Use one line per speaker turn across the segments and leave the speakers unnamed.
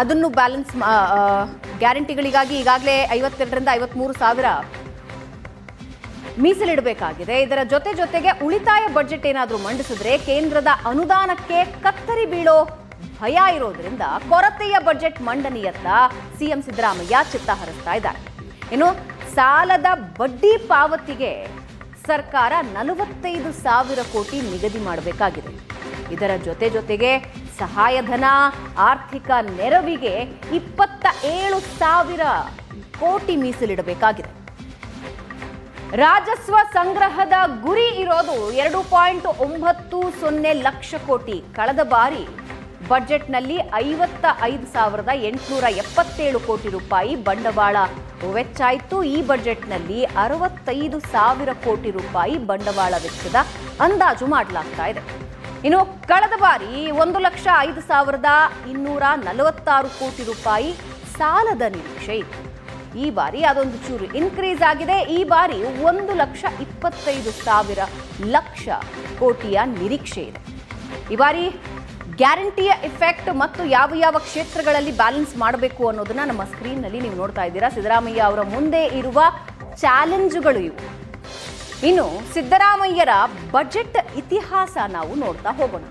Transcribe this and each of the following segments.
ಅದನ್ನು ಬ್ಯಾಲೆನ್ಸ್ ಗ್ಯಾರಂಟಿಗಳಿಗಾಗಿ ಈಗಾಗಲೇ ಐವತ್ತೆರಡರಿಂದ ಐವತ್ಮೂರು ಸಾವಿರ ಮೀಸಲಿಡಬೇಕಾಗಿದೆ. ಇದರ ಜೊತೆ ಜೊತೆಗೆ ಉಳಿತಾಯ ಬಜೆಟ್ ಏನಾದರೂ ಮಂಡಿಸಿದ್ರೆ ಕೇಂದ್ರದ ಅನುದಾನಕ್ಕೆ ಕತ್ತರಿ ಬೀಳೋ ಭಯ ಇರೋದ್ರಿಂದ ಕೊರತೆಯ ಬಜೆಟ್ ಮಂಡನೆಯತ್ತ ಸಿಎಂ ಸಿದ್ದರಾಮಯ್ಯ ಚಿತ್ತ ಹರಿಸ್ತಾ ಇದ್ದಾರೆ. ಇನ್ನು ಸಾಲದ ಬಡ್ಡಿ ಪಾವತಿಗೆ ಸರ್ಕಾರ ನಲವತ್ತೈದು ಸಾವಿರ ಕೋಟಿ ನಿಗದಿ ಮಾಡಬೇಕಾಗಿದೆ. ಇದರ ಜೊತೆ ಜೊತೆಗೆ ಸಹಾಯಧನ, ಆರ್ಥಿಕ ನೆರವಿಗೆ ಇಪ್ಪತ್ತ ಏಳು ಸಾವಿರ ಕೋಟಿ ಮೀಸಲಿಡಬೇಕಾಗಿದೆ. ರಾಜಸ್ವ ಸಂಗ್ರಹದ ಗುರಿ ಇರೋದು ಎರಡು ಪಾಯಿಂಟ್ ಒಂಬತ್ತು ಸೊನ್ನೆ ಲಕ್ಷ ಕೋಟಿ. ಕಳೆದ ಬಾರಿ ಬಜೆಟ್ನಲ್ಲಿ ಐವತ್ತ ಐದು ಸಾವಿರದ ಎಂಟುನೂರ ಎಪ್ಪತ್ತೇಳು ಕೋಟಿ ರೂಪಾಯಿ ಬಂಡವಾಳ ವೆಚ್ಚ ಆಯಿತು ಈ ಬಜೆಟ್ನಲ್ಲಿ ಅರವತ್ತೈದು ಸಾವಿರ ಕೋಟಿ ರೂಪಾಯಿ ಬಂಡವಾಳ ವೆಚ್ಚದ ಅಂದಾಜು ಮಾಡಲಾಗ್ತಾ ಇದೆ. ಇನ್ನು ಕಳೆದ ಬಾರಿ ಒಂದು ಲಕ್ಷ ಐದು ಸಾವಿರದ ಇನ್ನೂರ ನಲವತ್ತಾರು ಕೋಟಿ ರೂಪಾಯಿ ಸಾಲದ ನಿರೀಕ್ಷೆ ಇತ್ತು. ಈ ಬಾರಿ ಅದೊಂದು ಚೂರು ಇನ್ಕ್ರೀಸ್ ಆಗಿದೆ. ಈ ಬಾರಿ ಒಂದು ಲಕ್ಷ ಇಪ್ಪತ್ತೈದು ಸಾವಿರ ಲಕ್ಷ ಕೋಟಿಯ ನಿರೀಕ್ಷೆ ಇದೆ. ಈ ಬಾರಿ ಗ್ಯಾರಂಟಿಯ ಎಫೆಕ್ಟ್ ಮತ್ತು ಯಾವ ಯಾವ ಕ್ಷೇತ್ರಗಳಲ್ಲಿ ಬ್ಯಾಲೆನ್ಸ್ ಮಾಡಬೇಕು ಅನ್ನೋದನ್ನ ನಮ್ಮ ಸ್ಕ್ರೀನ್ನಲ್ಲಿ ನೀವು ನೋಡ್ತಾ ಇದ್ದೀರಾ. ಸಿದ್ದರಾಮಯ್ಯ ಅವರ ಮುಂದೆ ಇರುವ ಚಾಲೆಂಜ್ಗಳು ಇವು. ಇನ್ನು ಸಿದ್ದರಾಮಯ್ಯರ ಬಜೆಟ್ ಇತಿಹಾಸ ನಾವು ನೋಡ್ತಾ ಹೋಗೋಣ.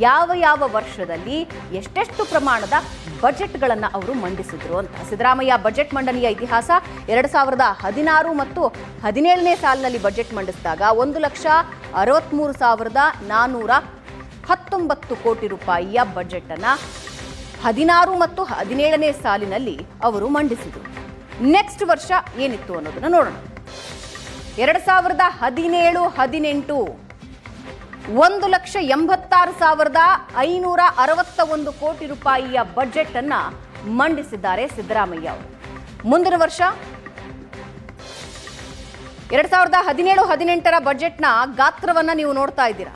ಯಾವ ಯಾವ ವರ್ಷದಲ್ಲಿ ಎಷ್ಟೆಷ್ಟು ಪ್ರಮಾಣದ ಬಜೆಟ್ಗಳನ್ನು ಅವರು ಮಂಡಿಸಿದ್ರು ಅಂತ. ಸಿದ್ದರಾಮಯ್ಯ ಬಜೆಟ್ ಮಂಡನೆಯ ಇತಿಹಾಸ ಎರಡು ಸಾವಿರದ ಹದಿನಾರು ಮತ್ತು ಹದಿನೇಳನೇ ಸಾಲಿನಲ್ಲಿ ಬಜೆಟ್ ಮಂಡಿಸಿದಾಗ ಒಂದು ಲಕ್ಷ ಅರವತ್ತ್ಮೂರು ಸಾವಿರದ ನಾನ್ನೂರ ಹತ್ತೊಂಬತ್ತು ಕೋಟಿ ರೂಪಾಯಿಯ ಬಜೆಟ್ ಅನ್ನ ಹದಿನಾರು ಮತ್ತು ಹದಿನೇಳನೇ ಸಾಲಿನಲ್ಲಿ ಅವರು ಮಂಡಿಸಿದರು. ನೆಕ್ಸ್ಟ್ ವರ್ಷ ಏನಿತ್ತು ಅನ್ನೋದನ್ನ ನೋಡೋಣ. ಎರಡು ಸಾವಿರದ ಹದಿನೇಳು ಹದಿನೆಂಟು. ಒಂದು ಲಕ್ಷ ಎಂಬತ್ತಾರು ಸಾವಿರದ ಐನೂರ ಅರವತ್ತ ಒಂದು ಕೋಟಿ ರೂಪಾಯಿಯ ಬಜೆಟ್ ಅನ್ನ ಮಂಡಿಸಿದ್ದಾರೆ ಸಿದ್ದರಾಮಯ್ಯ ಅವರು. ಮುಂದಿನ ವರ್ಷ ಎರಡ್ ಸಾವಿರದ ಹದಿನೇಳು ಹದಿನೆಂಟರ ಬಜೆಟ್ನ ಗಾತ್ರವನ್ನ ನೀವು ನೋಡ್ತಾ ಇದ್ದೀರಾ.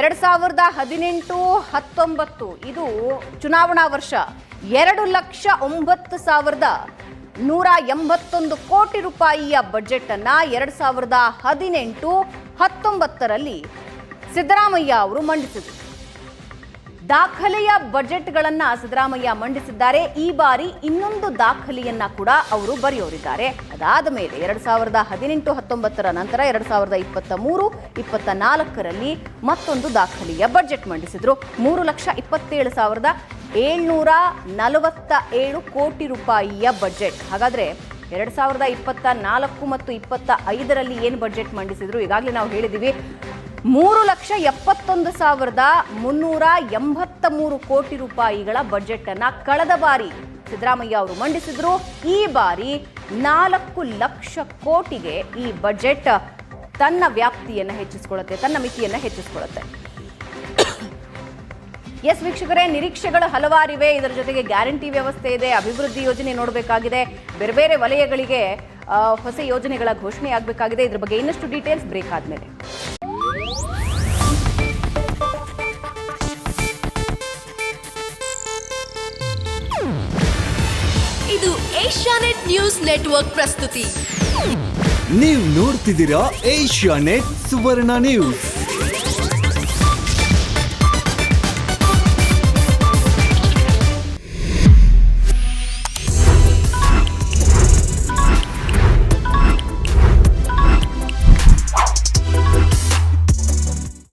ಎರಡ್ ಸಾವಿರದ ಹದಿನೆಂಟು ಹತ್ತೊಂಬತ್ತು, ಇದು ಚುನಾವಣಾ ವರ್ಷ. ಎರಡು ಲಕ್ಷ ಒಂಬತ್ತು ಸಾವಿರದ ನೂರ ಎಂಬತ್ತೊಂದು ಕೋಟಿ ರೂಪಾಯಿಯ ಬಜೆಟ್ ಅನ್ನ ಎರಡ್ ಸಾವಿರದ ಹದಿನೆಂಟು ಹತ್ತೊಂಬತ್ತರಲ್ಲಿ ಸಿದ್ದರಾಮಯ್ಯ ಅವರು ಮಂಡಿಸಿದರು. ದಾಖಲೆಯ ಬಜೆಟ್ಗಳನ್ನು ಸಿದ್ದರಾಮಯ್ಯ ಮಂಡಿಸಿದ್ದಾರೆ. ಈ ಬಾರಿ ಇನ್ನೊಂದು ದಾಖಲೆಯನ್ನ ಕೂಡ ಅವರು ಬರೆಯೋರಿದ್ದಾರೆ. ಅದಾದ ಮೇಲೆ ಎರಡ್ ಸಾವಿರದ ಹದಿನೆಂಟು ಹತ್ತೊಂಬತ್ತರ ನಂತರ ಎರಡ್ ಸಾವಿರದ ಇಪ್ಪತ್ತ ಮೂರು, ಇಪ್ಪತ್ತ ನಾಲ್ಕರಲ್ಲಿ ಮತ್ತೊಂದು ದಾಖಲೆಯ ಬಜೆಟ್ ಮಂಡಿಸಿದ್ರು. ಮೂರು ಲಕ್ಷ ಇಪ್ಪತ್ತೇಳು ಸಾವಿರದ ಏಳ್ನೂರ ನಲವತ್ತ ಏಳು ಕೋಟಿ ರೂಪಾಯಿಯ ಬಜೆಟ್. ಹಾಗಾದ್ರೆ ಎರಡ್ ಸಾವಿರದ ಇಪ್ಪತ್ತ ನಾಲ್ಕು ಮತ್ತು ಇಪ್ಪತ್ತ ಐದರಲ್ಲಿ ಏನು ಬಜೆಟ್ ಮಂಡಿಸಿದ್ರು? ಈಗಾಗಲೇ ನಾವು ಹೇಳಿದ್ದೀವಿ ಮೂರು ಲಕ್ಷ ಎಪ್ಪತ್ತೊಂದು ಸಾವಿರದ ಮುನ್ನೂರ ಎಂಬತ್ತ ಮೂರು ಕೋಟಿ ರೂಪಾಯಿಗಳ ಬಜೆಟ್ ಅನ್ನ ಕಳೆದ ಬಾರಿ ಸಿದ್ದರಾಮಯ್ಯ ಅವರು ಮಂಡಿಸಿದ್ರು. ಈ ಬಾರಿ ನಾಲ್ಕು ಲಕ್ಷ ಕೋಟಿಗೆ ಈ ಬಜೆಟ್ ತನ್ನ ವ್ಯಾಪ್ತಿಯನ್ನು ಹೆಚ್ಚಿಸಿಕೊಳ್ಳುತ್ತೆ ತನ್ನ ಮಿತಿಯನ್ನು ಹೆಚ್ಚಿಸಿಕೊಳ್ಳುತ್ತೆ ಎಸ್ ವೀಕ್ಷಕರೇ ನಿರೀಕ್ಷೆಗಳು ಹಲವಾರಿವೆ. ಇದರ ಜೊತೆಗೆ ಗ್ಯಾರಂಟಿ ವ್ಯವಸ್ಥೆ ಇದೆ ಅಭಿವೃದ್ಧಿ ಯೋಜನೆ ನೋಡಬೇಕಾಗಿದೆ. ಬೇರೆ ಬೇರೆ ವಲಯಗಳಿಗೆ ಹೊಸ ಯೋಜನೆಗಳ ಘೋಷಣೆ ಆಗಬೇಕಾಗಿದೆ. ಇದ್ರ ಬಗ್ಗೆ ಇನ್ನಷ್ಟು ಡೀಟೇಲ್ಸ್ ಬ್ರೇಕ್ ಆದ್ಮೇಲೆ.
ಇದು ಏಷ್ಯಾನೆಟ್ ನ್ಯೂಸ್ ನೆಟ್ವರ್ಕ್ ಪ್ರಸ್ತುತಿ.
ನೀವು ನೋಡ್ತಿದ್ದೀರಾ ಏಷ್ಯಾ ನೆಟ್ ಸುವರ್ಣ ನ್ಯೂಸ್.